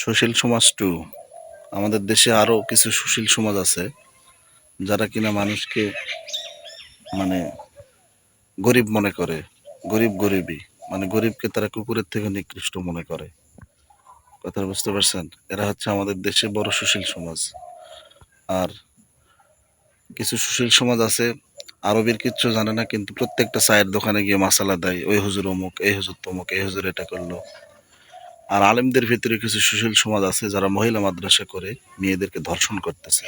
সুশীল সমাজ টু। আমাদের দেশে আরও কিছু সুশীল সমাজ আছে, যারা কিনা মানুষকে মানে গরিব মনে করে, গরিব গরিবই। মানে গরিবকে তারা কুকুরের থেকে নিকৃষ্ট মনে করে। কথা বুঝতে পারছেন? এরা হচ্ছে আমাদের দেশে বড় সুশীল সমাজ। আর কিছু সুশীল সমাজ আছে, আরবের কিচ্ছু জানে না, কিন্তু প্রত্যেকটা চায়ের দোকানে গিয়ে মাসালা দেয়, ওই হুজুর অমুক, এই হুজুর তমুক, এই হুজুর এটা করল। আর আলেমদের ভিতরে কিছু সুশীল সমাজ আছে যারা মহিলা মাদ্রাসা করে মেয়েদেরকে ধর্ষণ করতেছে।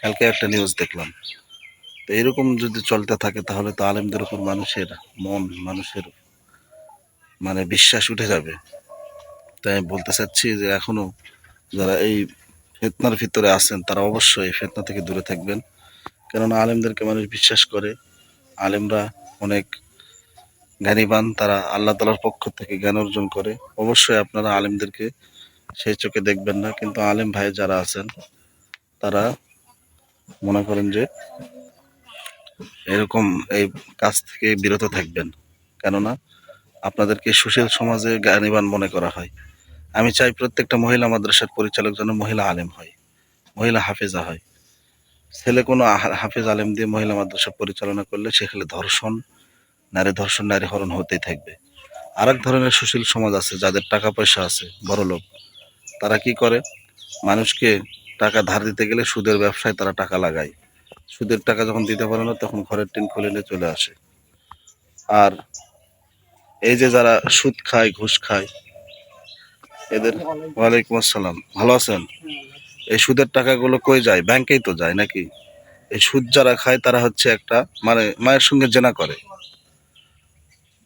কালকে একটা নিউজ দেখলাম। তো এরকম যদি চলতে থাকে তাহলে তো আলেমদের উপর মানুষের মন, মানুষের মানে বিশ্বাস উঠে যাবে। তাই আমি বলতে চাচ্ছি যে এখনও যারা এই ফেতনার ভিতরে আছেন, তারা অবশ্যই ফেতনা থেকে দূরে থাকবেন। কেননা আলেমদেরকে মানুষ বিশ্বাস করে। আলেমরা অনেক জ্ঞানীবান, তারা আল্লাহ তালার পক্ষ থেকে জ্ঞান অর্জন করে। অবশ্যই আপনারা আলেমদেরকে সেই চোখে দেখবেন না, কিন্তু আলেম ভাই যারা আছেন, তারা মনে করেন যে এরকম এই কাজ থেকে বিরত থাকবেন। কেননা আপনাদেরকে সুশীল সমাজে জ্ঞানীবান মনে করা হয়। আমি চাই প্রত্যেকটা মহিলা মাদ্রাসার পরিচালক যেন মহিলা আলেম হয়, মহিলা হাফেজা হয়। ছেলে কোনো হাফেজ আলেম দিয়ে মহিলা মাদ্রাসা পরিচালনা করলে সেখানে ধর্ষণ নারী ধর্ষণ নারী হরণ হতেই থাকবে। আর এক ধরনের সুশীল সমাজ আছে, যাদের টাকা পয়সা আছে, বড় লোক। তারা কি করে? মানুষকে টাকা ধার দিতে গেলে সুদের ব্যবসায় তারা টাকা লাগায়। সুদের টাকা যখন দিতে পারে না, তখন ঘরের টিন খুলে নিয়ে চলে আসে। আর এই যে যারা সুদ খায়, ঘুষ খায়, এদের ওয়ালাইকুম আসসালাম। ভালো আছেন? এই সুদের টাকাগুলো কই যায়? ব্যাংকেই তো যায় নাকি? এই সুদ যারা খায়, তারা হচ্ছে একটা মানে মায়ের সঙ্গে জেনা করে।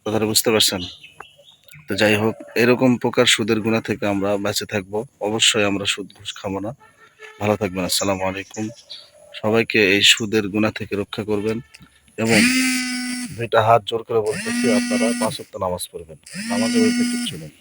কথাটা বুঝতে পারছেন? তো যাই হোক, এরকম প্রকার সুদের গুণা থেকে আমরা বেঁচে থাকব। অবশ্যই আমরা সুদ ঘুষ খাব না। ভালো থাকবেন, আসসালামু আলাইকুম। সবাইকে এই সুদের গুণা থেকে রক্ষা করবেন এবং দুইটা হাত জোর করে বলতেছি, আপনারা পাঁচ নামাজ পড়বেন। নামাজের বলতে কিচ্ছু নেই।